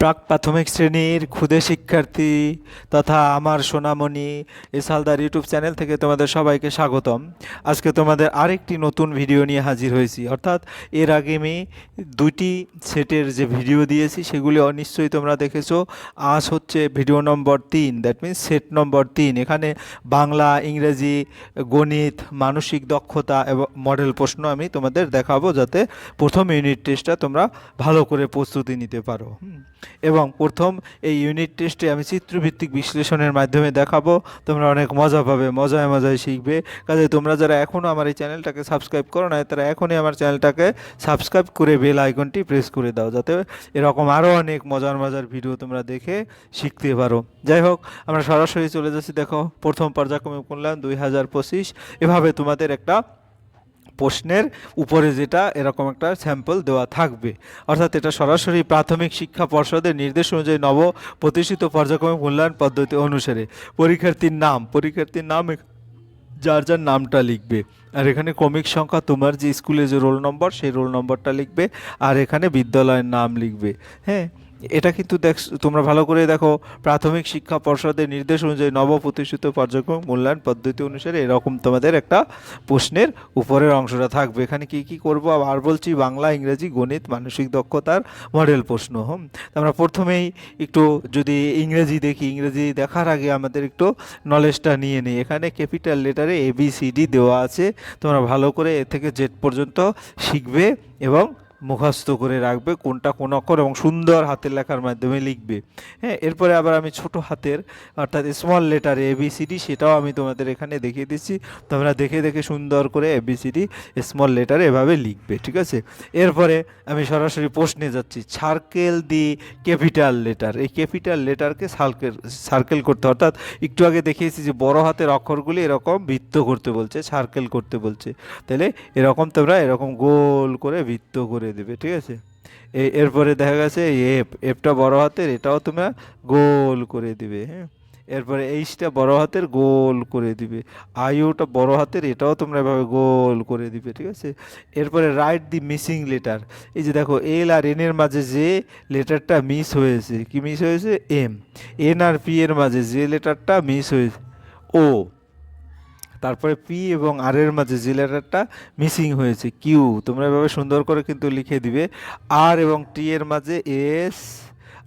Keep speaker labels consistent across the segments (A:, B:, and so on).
A: প্রাক প্রাথমিক শ্রেণির ক্ষুদে শিক্ষার্থী তথা আমার সোনামণি ইসালদার ইউটিউব চ্যানেল থেকে তোমাদের সবাইকে স্বাগতম। আজকে তোমাদের আরেকটি নতুন ভিডিও নিয়ে হাজির হয়েছি। অর্থাৎ এর আগে আমি দুইটি সেটের যে ভিডিও দিয়েছি, সেগুলি নিশ্চয়ই তোমরা দেখেছ। আজ হচ্ছে ভিডিও নম্বর তিন দ্যাট মিন্স সেট নম্বর তিন। এখানে বাংলা, ইংরেজি, গণিত, মানসিক দক্ষতা এবং মডেল প্রশ্ন আমি তোমাদের দেখাবো যাতে প্রথম ইউনিট টেস্টটা তোমরা ভালো করে প্রস্তুতি নিতে পারো। এবং প্রথম এই ইউনিট টেস্টে আমি চিত্রভিত্তিক বিশ্লেষণের মাধ্যমে দেখাবো, তোমরা অনেক মজা পাবে, মজায় মজায় শিখবে। কাজে তোমরা যারা এখনও আমার এই চ্যানেলটাকে সাবস্ক্রাইব করো না তারা এখনই আমার চ্যানেলটাকে সাবস্ক্রাইব করে বেল আইকনটি প্রেস করে দাও, যাতে এরকম আরও অনেক মজার মজার ভিডিও তোমরা দেখে শিখতে পারো। যাই হোক, আমরা সরাসরি চলে যাচ্ছি, দেখো, প্রথম পর্যায়ক্রমে করলাম দুই হাজার পঁচিশ। এভাবে তোমাদের একটা প্রশ্নের উপরে যেটা এরকম একটা স্যাম্পল দেওয়া থাকবে। অর্থাৎ এটা সরাসরি প্রাথমিক শিক্ষা পর্ষদের নির্দেশ অনুযায়ী নব প্রতিষ্ঠিত পর্যায়ক্রমিক মূল্যায়ন পদ্ধতি অনুসারে পরীক্ষার্থীর নাম পরীক্ষার্থীর নাম, যার যার নামটা লিখবে। আর এখানে ক্রমিক সংখ্যা, তোমার যে স্কুলে যে রোল নম্বর, সেই রোল নম্বরটা লিখবে। আর এখানে বিদ্যালয়ের নাম লিখবে। হ্যাঁ? এটা কিন্তু দেখ তোমরা ভালো করে দেখো, প্রাথমিক শিক্ষা পর্ষদের নির্দেশ অনুযায়ী নবপ্রতিষ্ঠিত পর্যক্রম মূল্যায়ন পদ্ধতি অনুসারে এরকম তোমাদের একটা প্রশ্নের উপরের অংশটা থাকবে। এখানে কি কি করব? আর বলছি বাংলা, ইংরেজি, গণিত, মানসিক দক্ষতার মডেল প্রশ্ন, হুম? আমরা প্রথমেই একটু যদি ইংরেজি দেখি, ইংরেজি দেখার আগে আমাদের একটু নলেজটা নিয়ে নিই। এখানে ক্যাপিটাল লেটারে এ বি সি ডি দেওয়া আছে। তোমরা ভালো করে এ থেকে জেড পর্যন্ত শিখবে এবং মুখস্থ করে রাখবে, কোনটা কোন অক্ষর এবং সুন্দর হাতের লেখার মাধ্যমে লিখবে। হ্যাঁ এরপরে আবার আমি ছোট হাতের, অর্থাৎ small letter A B C D সেটাও আমি তোমাদের এখানে দেখিয়ে দিচ্ছি। তোমরা দেখে দেখে সুন্দর করে A B C D small letter এভাবে লিখবে, ঠিক আছে? এরপরে আমি সরাসরি প্রশ্নে যাচ্ছি। সার্কেল দি ক্যাপিটাল লেটার এই ক্যাপিটাল লেটারকে সার্কেল সার্কেল করতে অর্থাৎ একটু আগে দেখিয়েছি যে বড় হাতের অক্ষরগুলি এরকম বৃত্ত করতে বলছে সার্কেল করতে বলছে। তাহলে এরকম তোমরা এরকম গোল করে বৃত্ত করে দেবে, ঠিক আছে? এ- এরপরে দেখা গেছে এফ এফটা বড় হাতের, এটাও তোমরা গোল করে দিবে হ্যাঁ? এরপরে এইচটা বড় হাতের, গোল করে দিবে। আইউটা বড় হাতের, এটাও তোমরা এভাবে গোল করে দিবে, ঠিক আছে? এরপরে রাইট দি মিসিং লেটার এই যে দেখো এল আর এন এর মাঝে যে লেটারটা মিস হয়েছে, কি মিস হয়েছে? এম এন আর পি এর মাঝে যে লেটারটা মিস হয়েছে ও তারপরে পি এবং আর এর মাঝে যে লেটারটা মিসিং হয়েছে, কিউ। তোমরা এভাবে সুন্দর করে কিন্তু লিখে দিবে। আর এবং টি এর মাঝে এস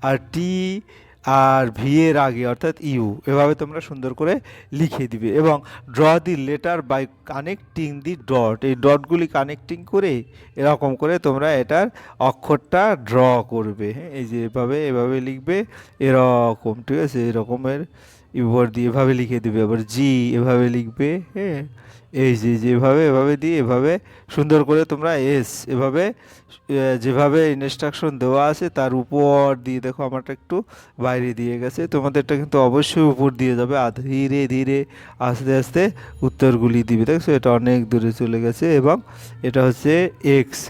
A: আর টি আর ভি এর আগে, অর্থাৎ ইউ। এভাবে তোমরা সুন্দর করে লিখে দিবে। এবং draw the letter by connecting the dot. এই ডটগুলি কানেক্টিং করে এরকম করে তোমরা এটার অক্ষরটা ড্র করবে। হ্যাঁ এই যে এভাবে এভাবে লিখবে, এরকম। ঠিক আছে? এরকমের উপর দিয়ে এভাবে লিখে দিবে, আবার জি এভাবে লিখবে হ্যাঁ? এই যে যেভাবে এভাবে দিয়ে এভাবে সুন্দর করে তোমরা এস এভাবে যেভাবে ইনস্ট্রাকশন দেওয়া আছে তার উপর দিয়ে দেখো আমারটা একটু বাইরে দিয়ে গেছে। তোমাদেরটা কিন্তু অবশ্যই উপর দিয়ে যাবে ধীরে ধীরে আস্তে আস্তে উত্তরগুলি দিবে। দেখছ, এটা অনেক দূরে চলে গেছে এবং এটা হচ্ছে এক্স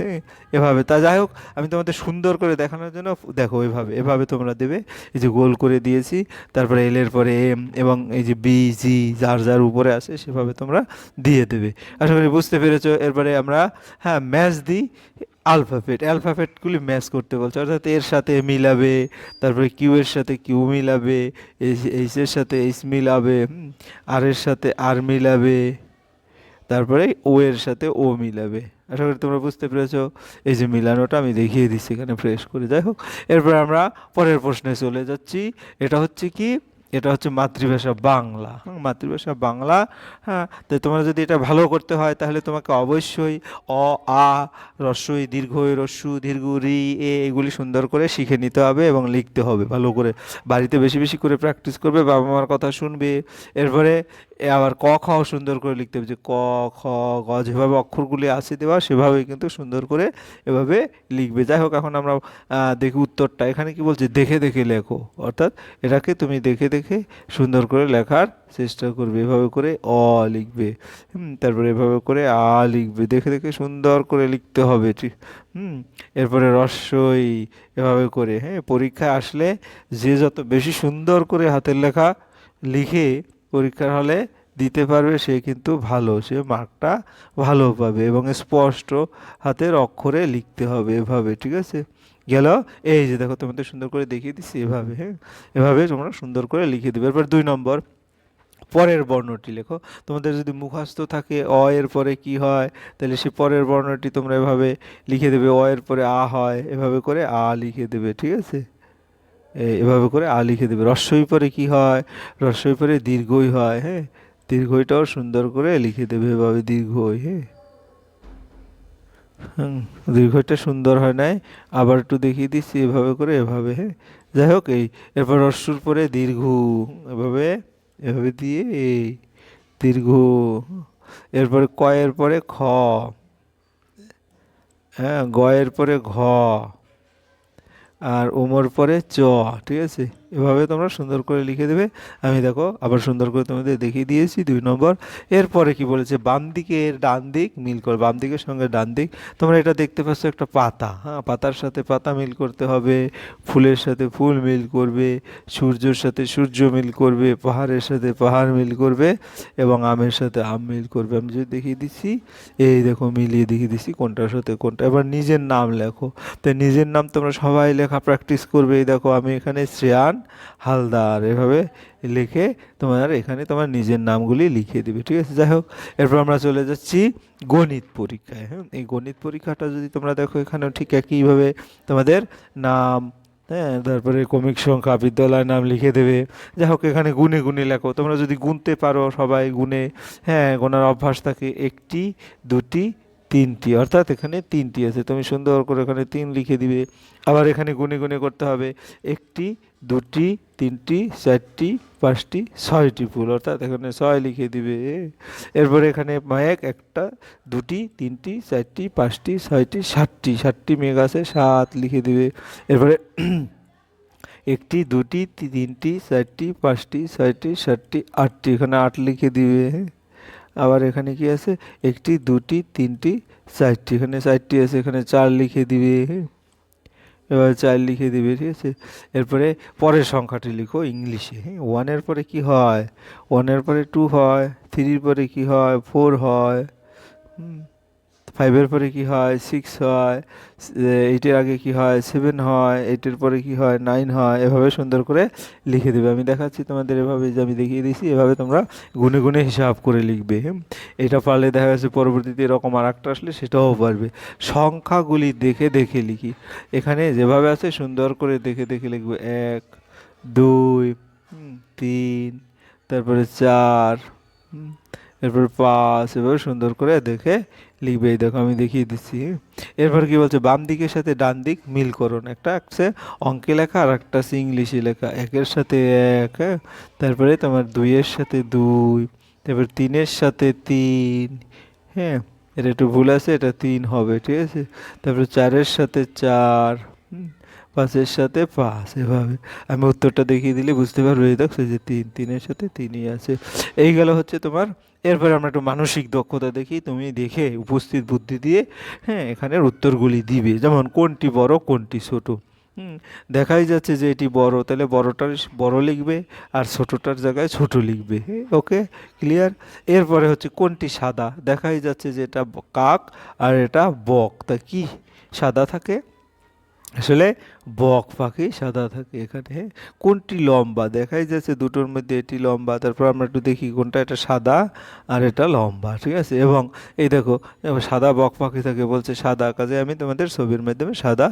A: এভাবে। তা যাই হোক, আমি তোমাদের সুন্দর করে দেখানোর জন্য দেখো এভাবে এভাবে তোমরা দেবে। এই যে গোল করে দিয়েছি, তারপরে এলের পরে এম এবং এই যে বি জি যার যার উপরে আসে সেভাবে তোমরা দিয়ে দেবে। আশা করি বুঝতে পেরেছ, এরপরে আমরা হ্যাঁ ম্যাচ দিই আলফাফেট অ্যালফাফেটগুলি ম্যাচ করতে বলছে, অর্থাৎ এর সাথে মিলাবে, তারপরে কিউ এর সাথে কিউ মিলাবে এইচ এর সাথে এইচ মিলাবে আর এর সাথে আর মিলাবে, তারপরে ও এর সাথে ও মিলাবে। আশা করি তোমরা বুঝতে পেরেছ। এই যে মিলানোটা আমি দেখিয়ে দিচ্ছি এখানে ফ্রেশ করে। যাই হোক, এরপর আমরা পরের প্রশ্নে চলে যাচ্ছি। এটা হচ্ছে কি? এটা হচ্ছে মাতৃভাষা বাংলা। মাতৃভাষা বাংলা হ্যাঁ তো তোমরা যদি এটা ভালো করতে হয়, তাহলে তোমাকে অবশ্যই অ, আ রস্যই দীর্ঘ রস্যু দীর্ঘ রি এ, এগুলি সুন্দর করে শিখে নিতে হবে এবং লিখতে হবে। ভালো করে বাড়িতে বেশি বেশি করে প্র্যাকটিস করবে, বাবা মার কথা শুনবে। এরপরে আবার ক, খ সুন্দর করে লিখতে হবে যে ক, খ, গ, যেভাবে অক্ষরগুলি আছে দেওয়া, সেভাবেই কিন্তু সুন্দর করে এভাবে লিখবে। যাই হোক, এখন আমরা দেখি উত্তরটা। এখানে কি বলছে? দেখে দেখে লেখো। অর্থাৎ এটাকে তুমি দেখে দেখে সুন্দর করে লেখার চেষ্টা করবে। এভাবে করে অ লিখবে। হুম, তারপরে এভাবে করে আ লিখবে। দেখে দেখে সুন্দর করে লিখতে হবে। ঠিক হুম এরপরে রস্যই এভাবে করে হ্যাঁ পরীক্ষায় আসলে যে যত বেশি সুন্দর করে হাতের লেখা লিখে পরীক্ষার হলে দিতে পারবে সে কিন্তু ভালো সে মার্কটা ভালো পাবে এবং স্পষ্ট হাতের অক্ষরে লিখতে হবে এভাবে ঠিক আছে? গেল। এই যে দেখো, তোমাদের সুন্দর করে দেখিয়ে দিচ্ছি এভাবে হ্যাঁ? এভাবে তোমরা সুন্দর করে লিখে দেবে। এরপর দুই নম্বর, পরের বর্ণটি লেখো। তোমাদের যদি মুখস্থ থাকে অ এর পরে কি হয়, তাহলে সে পরের বর্ণটি তোমরা এভাবে লিখে দেবে। অ এর পরে আ হয়, এভাবে করে আ লিখে দেবে, ঠিক আছে? এভাবে করে আ লিখে দেবে। রস্বই পরে কি হয় রস্বই পরে দীর্ঘই হয় হ্যাঁ? দীর্ঘইটাও সুন্দর করে লিখে দেবে এভাবে দীর্ঘই হ্যাঁ? হুম দীর্ঘইটা সুন্দর হয় নাই, আবার একটু দেখিয়ে দিচ্ছি এভাবে করে, এভাবে হ্যাঁ। যাই হোক, এই, এরপর রস্যুর পরে দীর্ঘ, এভাবে এভাবে দিয়ে এই, দীর্ঘ, এরপরে কয়ের পরে খ হ্যাঁ গয়ের পরে ঘ, আর ওমর পরে চ, ঠিক আছে? এভাবে তোমরা সুন্দর করে লিখে দেবে। আমি দেখো আবার সুন্দর করে তোমাদের দেখিয়ে দিয়েছি দুই নম্বর। এরপরে কি বলেছে? বাম দিকের ডান দিক মিল কর, বাম দিকের সঙ্গে ডান দিক। তোমরা এটা দেখতে পাচ্ছ একটা পাতা হ্যাঁ পাতার সাথে পাতা মিল করতে হবে। ফুলের সাথে ফুল মিল করবে, সূর্যের সাথে সূর্য মিল করবে, পাহাড়ের সাথে পাহাড় মিল করবে এবং আমের সাথে আম মিল করবে। আমি যদি দেখিয়ে দিচ্ছি, এই দেখো মিলিয়ে দেখিয়ে দিচ্ছি কোনটার সাথে কোনটা। এবার নিজের নাম লেখো। তো নিজের নাম তোমরা সবাই লেখা প্র্যাকটিস করবে। এই দেখো আমি এখানে শ্রেয়ান হালদার, এভাবে লিখে তোমার এখানে তোমার নিজের নামগুলি লিখে দেবে, ঠিক আছে? যাই হোক, এরপর আমরা চলে যাচ্ছি গণিত পরীক্ষায় হ্যাঁ? এই গণিত পরীক্ষাটা যদি তোমরা দেখো এখানেও ঠিক একইভাবে তোমাদের নাম হ্যাঁ? তারপরে কমিক সংখ্যা, বিদ্যালয়ের নাম লিখে দেবে। যাই হোক, এখানে গুনে গুনে লেখো, তোমরা যদি গুনতে পারো সবাই গুনে হ্যাঁ? গোনার অভ্যাস থাকে একটি, দুটি তিনটি, অর্থাৎ এখানে তিনটি আছে। তুমি সুন্দর করে এখানে তিন লিখে দিবে। আবার এখানে গুনে গুনে করতে হবে। একটি, দুটি, তিনটি, চারটি, পাঁচটি, ছয়টি ফুল, অর্থাৎ এখানে ছয় লিখে দিবে। এরপরে এখানে মায়েক একটা, দুটি, তিনটি, চারটি, পাঁচটি, ছয়টি, সাতটি সাতটি মেঘ আছে, সাত লিখে দিবে। এরপরে একটি, দুটি, তিনটি, চারটি, পাঁচটি, ছয়টি, সাতটি, আটটি, এখানে আট লিখে দিবে। আবার এখানে কি আছে? একটি দুটি তিনটি চারটি। এখানে চারটি আছে এখানে চার লিখে দিবে। এবার চার লিখে দিবে ঠিক আছে? এরপরে পরের সংখ্যাটি লিখো ইংলিশে। হ্যাঁ ওয়ানের পরে কি হয়? ওয়ানের পরে টু হয় থ্রির পরে কি হয়? ফোর হয়। হুম, ফাইভের পরে কি হয়? সিক্স হয় এইটের আগে কি হয়? সেভেন হয় এইটের পরে কি হয়? নাইন হয়, এভাবে সুন্দর করে লিখে দেবে। আমি দেখাচ্ছি তোমাদের এভাবে যে আমি দেখিয়ে দিয়েছি, এভাবে তোমরা গুনে গুনে হিসাব করে লিখবে। এটা পারলে দেখা যাচ্ছে পরবর্তীতে এরকম আর একটা আসলে সেটাও পারবে। সংখ্যাগুলি দেখে দেখে লিখি। এখানে যেভাবে আছে সুন্দর করে দেখে দেখে লিখবে। এক, দুই তিন, তারপরে চার এরপর পাঁচ এভাবে সুন্দর করে দেখে লিখবে। এই দেখো, আমি দেখিয়ে দিচ্ছি। এরপর কি বলছে? বাম দিকের সাথে ডান দিক মিল করুন। একটা আছে অঙ্কে লেখা, আর একটা আছে ইংলিশে লেখা। একের সাথে এক, তারপরে তোমার দুইয়ের সাথে দুই, তারপর তিনের সাথে তিন হ্যাঁ? এটা একটু ভুল আছে, এটা তিন হবে, ঠিক আছে? তারপরে চারের সাথে চার পাঁচের সাথে পাঁচ এভাবে। আমি উত্তরটা দেখিয়ে দিলে বুঝতে পারবে, এই দেখছ যে তিন, তিনের সাথে তিনই আছে। এই গেল হচ্ছে তোমার, এরপরে আমরা একটু মানসিক দক্ষতা দেখি। তুমি দেখে উপস্থিত বুদ্ধি দিয়ে হ্যাঁ এখানের উত্তরগুলি দিবে। যেমন, কোনটি বড়, কোনটি ছোট? দেখাই যাচ্ছে যে এটি বড়, তাহলে বড়টার বড় লিখবে আর ছোটটার জায়গায় ছোট লিখবে। Okay, clear? এরপরে হচ্ছে কোনটি সাদা? দেখাই যাচ্ছে যে এটা কাক আর এটা বক। তা কি সাদা থাকে? আসলে বক পাখি, সাদা থাকে এখানে। কোনটি লম্বা? দেখাই যাচ্ছে দুটোর মধ্যে এটি লম্বা, তারপর আমরা একটু দেখি কোনটা, এটা সাদা আর এটা লম্বা, ঠিক আছে? এবং এই দেখো সাদা বক পাখি থাকে বলছে সাদা কাজে আমি তোমাদের ছবির মাধ্যমে সাদা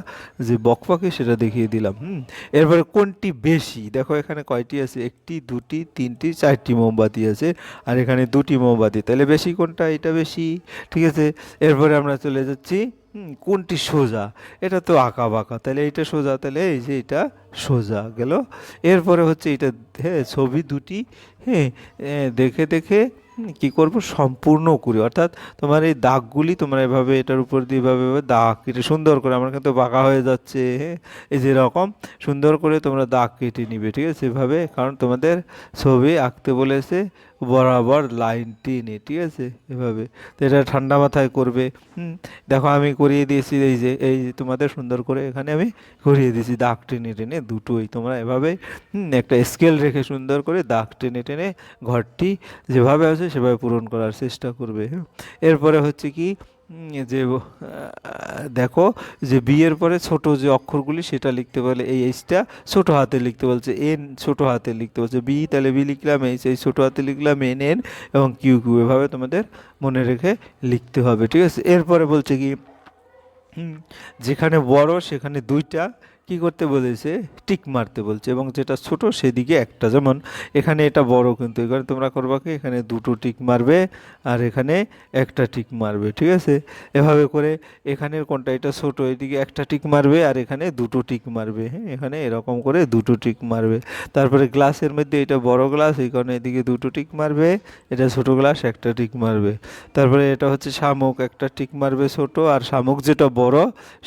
A: যে বক পাখি সেটা দেখিয়ে দিলাম, হুম? এরপরে কোনটি বেশি? দেখো এখানে কয়টি আছে? একটি, দুটি, তিনটি, চারটি মোমবাতি আছে, আর এখানে দুটি মোমবাতি। তাহলে বেশি কোনটা? এটা বেশি, ঠিক আছে? এরপরে আমরা চলে যাচ্ছি হুম, কোনটি সোজা? এটা তো আঁকা বাঁকা। তাহলে এইটা সোজা তাহলে এই যে এটা সোজা গেল। এরপরে হচ্ছে এটা হ্যাঁ ছবি দুটি হ্যাঁ দেখে দেখে কি করব? সম্পূর্ণ করি। অর্থাৎ তোমার এই দাগগুলি তোমরা এভাবে এটার উপর দিয়ে এভাবে এভাবে দাগ কেটে সুন্দর করে আমার কিন্তু বাঁকা হয়ে যাচ্ছে হ্যাঁ এই যেরকম সুন্দর করে তোমরা দাগ কেটে নিবে ঠিক আছে? এভাবে কারণ তোমাদের ছবি আঁকতে বলেছে বরাবর লাইন টেনে ঠিক আছে? এভাবে। তো এটা ঠান্ডা মাথায় করবে। হুম? দেখো, আমি করিয়ে দিয়েছি এই যে এই যে তোমাদের সুন্দর করে এখানে আমি করিয়ে দিয়েছি দাগ টেনে টেনে, দুটোই। তোমরা এভাবে একটা স্কেল রেখে সুন্দর করে দাগ টেনে টেনে ঘরটি যেভাবে আছে সেভাবে পূরণ করার চেষ্টা করবে হ্যাঁ এরপরে হচ্ছে কি যে দেখো, যে বিয়ের পরে ছোট যে অক্ষরগুলি, সেটা লিখতে বলে এই এইচটা ছোট হাতে লিখতে বলছে এন ছোট হাতে লিখতে বলছে বি তাহলে বি লিখলাম এইচ এই ছোট হাতে লিখলাম এন এন এবং কিউ কিউ এভাবে তোমাদের মনে রেখে লিখতে হবে, ঠিক আছে? এরপরে বলছে কি যেখানে বড়, সেখানে দুইটা কি করতে বলেছে? টিক মারতে বলছে এবং যেটা ছোট সেদিকে একটা। যেমন এখানে এটা বড় কিন্তু, এখানে তোমরা করবা কি? এখানে দুটো টিক মারবে আর এখানে একটা টিক মারবে, ঠিক আছে? এভাবে করে এখানের কোনটা? এটা ছোট, এদিকে একটা টিক মারবে আর এখানে দুটো টিক মারবে হ্যাঁ? এখানে এরকম করে দুটো টিক মারবে। তারপরে গ্লাসের মধ্যে এটা বড় গ্লাস, এই কারণে এদিকে দুটো টিক মারবে, এটা ছোট গ্লাস, একটা টিক মারবে। তারপরে এটা হচ্ছে শামুক, একটা টিক মারবে ছোট, আর শামুক যেটা বড়,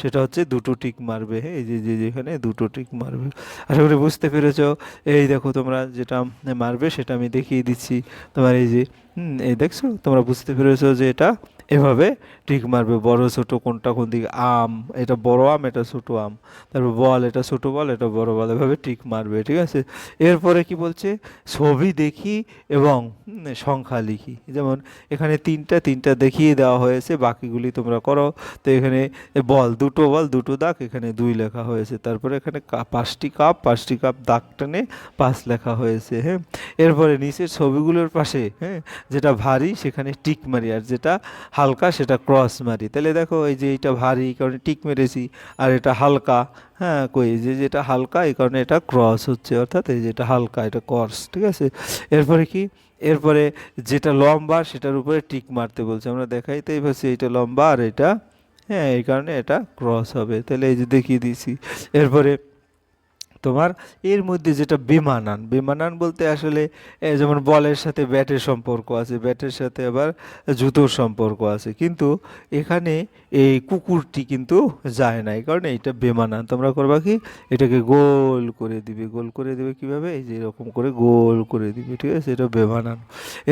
A: সেটা হচ্ছে দুটো টিক মারবে হ্যাঁ? এই যে যে যেখানে দুটো টিক মারবে। আশা করি বুঝতে পেরেছ। এই দেখো তোমরা যেটা মারবে সেটা আমি দেখিয়ে দিচ্ছি। তোমার এই যে হুম, এই দেখছ? তোমরা বুঝতে পেরেছ যে এটা এভাবে টিক মারবে, বড় ছোটো কোনটা কোন দিকে, আম, এটা বড় আম, এটা ছোটো আম, তারপর বল, এটা ছোটো বল, এটা বড় বল, এভাবে টিক মারবে, ঠিক আছে? এরপরে কি বলছে? ছবি দেখি এবং সংখ্যা লিখি, যেমন এখানে তিনটা তিনটা দেখিয়ে দেওয়া হয়েছে, বাকিগুলি তোমরা করো, তো এখানে বল, দুটো বল, দুটো দাগ, এখানে দুই লেখা হয়েছে, তারপরে এখানে পাঁচটি কাপ পাঁচটি কাপ দাগ টেনে পাঁচ লেখা হয়েছে হ্যাঁ? এরপরে নিচের ছবিগুলোর পাশে হ্যাঁ যেটা ভারী, সেখানে টিক মারি, আর যেটা হালকা, সেটা ক্রস মারি। তাহলে দেখো, এই যে এটা ভারী কারণে টিক মেরেছি। আর এটা হালকা হ্যাঁ কই যে যেটা হালকা, এই কারণে এটা ক্রস হচ্ছে, অর্থাৎ এই যেটা হালকা, এটা ক্রস ঠিক আছে? এরপরে কি? এরপরে যেটা লম্বা, সেটার উপরে টিক মারতে বলছে। আমরা দেখাইতেই পাচ্ছি এটা লম্বা আর এটা হ্যাঁ এই কারণে এটা ক্রস হবে। তাহলে এই যে দেখিয়ে দিয়েছি। এরপরে তোমার, এর মধ্যে যেটা বেমানান বেমানান বলতে আসলে যেমন বলের সাথে ব্যাটের সম্পর্ক আছে, ব্যাটের সাথে আবার জুতোর সম্পর্ক আছে, কিন্তু এখানে এই কুকুরটি কিন্তু যায় না, এই কারণে এটা বেমানান। তোমরা করবা কি? এটাকে গোল করে দিবে, গোল করে দিবে কীভাবে? এই যে এরকম করে গোল করে দিবে, ঠিক আছে? এটা বেমানান।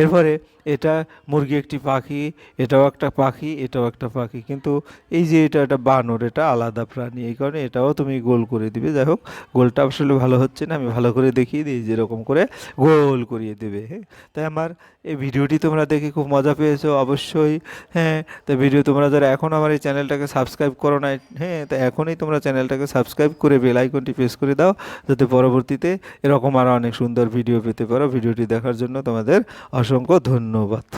A: এরপরে এটা মুরগি একটি পাখি, এটাও একটা পাখি, এটাও একটা পাখি, কিন্তু এই যে এটা একটা বানর, এটা আলাদা প্রাণী, এই কারণে এটাও তুমি গোল করে দিবে। যাই হোক, গোলটা আসলে ভালো হচ্ছে না, আমি ভালো করে দেখিয়ে দিই, যেরকম করে গোল করিয়ে দেবে হ্যাঁ? তাই আমার এই ভিডিওটি তোমরা দেখে খুব মজা পেয়েছ, অবশ্যই হ্যাঁ? তো ভিডিও তোমরা যারা এখন আমার এই চ্যানেলটাকে সাবস্ক্রাইব করো না হ্যাঁ? তা এখনই তোমরা চ্যানেলটাকে সাবস্ক্রাইব করে বেল আইকনটি প্রেস করে দাও, যাতে পরবর্তীতে এরকম আরও অনেক সুন্দর ভিডিও পেতে পারো। ভিডিওটি দেখার জন্য তোমাদের অসংখ্য ধন্যবাদ।